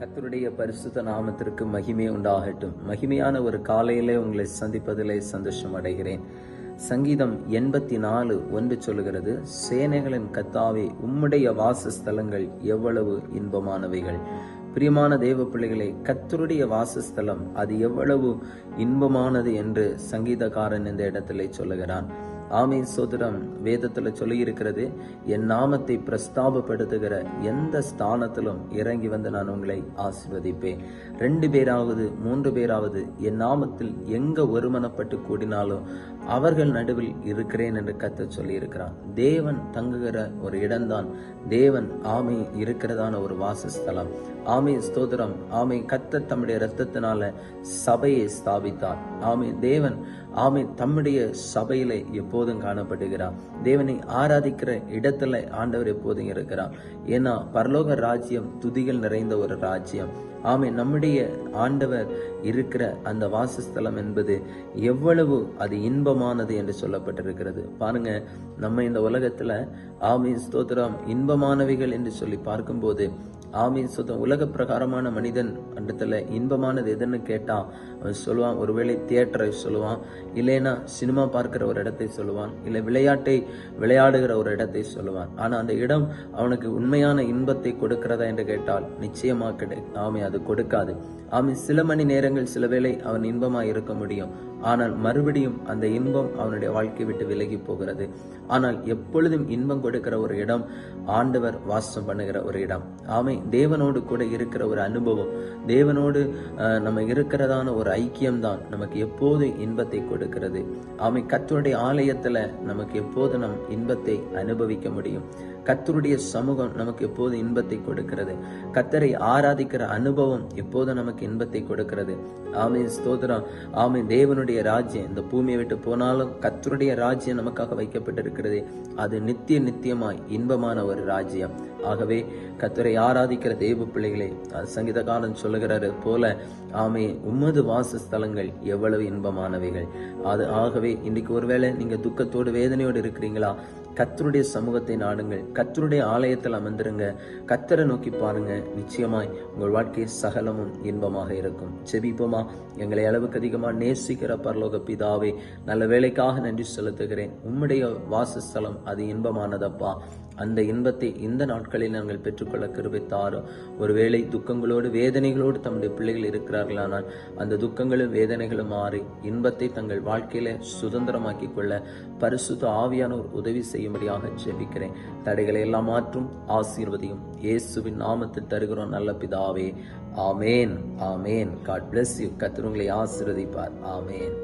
கத்தருடைய பரிசுத்த நாமத்திற்கு மகிமை உண்டாகட்டும். மகிமையான ஒரு காலையிலே உங்களை சந்திப்பதிலே சந்தோஷம் அடைகிறேன். சங்கீதம் எண்பத்தி நாலு ஒன்று சொல்லுகிறது சேனைகளின் கத்தாவே உம்முடைய வாசஸ்தலங்கள் எவ்வளவு இன்பமானவைகள். பிரியமான தேவ பிள்ளைகளை கத்தருடைய வாசஸ்தலம் அது எவ்வளவு இன்பமானது என்று சங்கீதக்காரன் இந்த இடத்திலே சொல்லுகிறான். ஆமை சோதரம் வேதத்துல சொல்லி இருக்கிறது என் நாமத்தை பிரஸ்தாபப்படுத்துகிற எந்த ஸ்தானத்திலும் இறங்கி வந்து நான் உங்களை ஆசிர்வதிப்பேன். ரெண்டு பேராவது மூன்று பேராவது என் நாமத்தில் எங்க ஒருமனப்பட்டு கூடினாலும் அவர்கள் நடுவில் இருக்கிறேன் என்று கத்த சொல்லியிருக்கிறான் தேவன் தங்குகிற ஒரு இடம்தான் தேவன் ஆமை இருக்கிறதான ஒரு வாசஸ்தலம். ஆமை ஸ்தோத்திரம் ஆமை கத்த தம்முடைய இரத்தத்தினால சபையை ஸ்தாபித்தார். ஆமை தேவன் ஆமை தம்முடைய சபையில எப்போ எப்போதும் காணப்படுகிறார். தேவனை ஆராதிக்கிற இடத்துல ஆண்டவர் எப்போதும் இருக்கிறார். ஏன்னா பரலோக ராஜ்யம் துதிகள் நிறைந்த ஒரு ராஜ்யம். ஆமை நம்முடைய ஆண்டவர் இருக்கிற அந்த வாசஸ்தலம் என்பது எவ்வளவு அது இன்பமானது என்று சொல்லப்பட்டிருக்கிறது. பாருங்க நம்ம இந்த உலகத்துல ஆமை ஸ்தோத்திரம் இன்பமானவைகள் என்று சொல்லி பார்க்கும்போது ஆமீன் சுத்தம் உலக பிரகாரமான மனிதன் இடத்துல இன்பமானது எதுன்னு கேட்டா அவன் சொல்லுவான் ஒருவேளை தியேட்டரை சொல்லுவான் இல்லைன்னா சினிமா பார்க்கிற ஒரு இடத்தை சொல்லுவான். சொல்லுவான். இல்லை விளையாட்டை விளையாடுகிற ஒரு இடத்தை சொல்லுவான். ஆனால் அந்த இடம் அவனுக்கு உண்மையான இன்பத்தை கொடுக்கிறதா என்று கேட்டால் நிச்சயமாக கிடை ஆமை அது கொடுக்காது. ஆமை சில மணி நேரங்கள் சில வேளை அவன் இன்பமாக இருக்க முடியும். ஆனால் மறுபடியும் அந்த இன்பம் அவனுடைய வாழ்க்கை விட்டு விலகி போகிறது. ஆனால் எப்பொழுதும் இன்பம் கொடுக்கிற ஒரு இடம் ஆண்டவர் வாசம் பண்ணுகிற ஒரு இடம். ஆமை தேவனோடு கூட இருக்கிற ஒரு அனுபவம். தேவனோடு நம்ம இருக்கிறதான ஒரு ஐக்கியம்தான் நமக்கு எப்போது இன்பத்தை கொடுக்கிறது. ஆமை கத்தருடைய ஆலயத்துல நமக்கு எப்போது நம் இன்பத்தை அனுபவிக்க முடியும்? கத்தருடைய சமூகம் நமக்கு எப்போது இன்பத்தை கொடுக்கிறது? கத்தரை ஆராதிக்கிற அனுபவம் எப்போது நமக்கு இன்பத்தை கொடுக்கிறது? ஆமை ஸ்தோத்திரம். ஆமை தேவனுடைய ராஜ்யம் இந்த பூமியை விட்டு போனாலும் கத்தருடைய ராஜ்யம் நமக்காக வைக்கப்பட்டிருக்கிறது. அது நித்திய நித்தியமாய் இன்பமான ஒரு ராஜ்யம். ஆகவே கத்தரை ஆராதிக்கிற தெய்வ பிள்ளைகளை சங்கீதகாரன் சொல்லுகிறாரு போல ஆமை உமது வாசஸ்தலங்கள் எவ்வளவு இன்பமானவைகள். அது ஆகவே இன்னைக்கு ஒருவேளை நீங்க துக்கத்தோடு வேதனையோடு இருக்கிறீங்களா? கத்தருடைய சமூகத்தை நாடுங்கள். கத்தருடைய ஆலயத்தில் அமர்ந்துருங்க. கத்தரை நோக்கி பாருங்க. நிச்சயமாய் உங்கள் வாழ்க்கை சகலமும் இன்பமாக இருக்கும். செபிப்போமா எங்களை அளவுக்கு அதிகமாக நேசிக்கிற பரலோக பிதாவே நல்ல வேலைக்காக நன்றி செலுத்துகிறேன். உம்முடைய வாசஸ்தலம் அது இன்பமானதப்பா. அந்த இன்பத்தை இந்த நாட்களில் நாங்கள் பெற்றுக்கொள்ள கிருபித்தாரோ ஒருவேளை துக்கங்களோடு வேதனைகளோடு தம்முடைய பிள்ளைகள் இருக்கிறார்களானால் அந்த துக்கங்களும் வேதனைகளும் மாறி இன்பத்தை தங்கள் வாழ்க்கையில சுதந்திரமாக்கி கொள்ள பரிசுத்த ஆவியானோர் உதவி செய்யும்படியாக ஜெபிக்கிறேன். தடைகளை எல்லாம் மாற்றும் ஆசீர்வதியும் இயேசுவின் நாமத்தில் தருகிறோம் நல்ல பிதாவே. ஆமேன் ஆமேன். காட் பிளஸ் யூ கத்திரங்களை ஆசீர்வதிப்பார். ஆமேன்.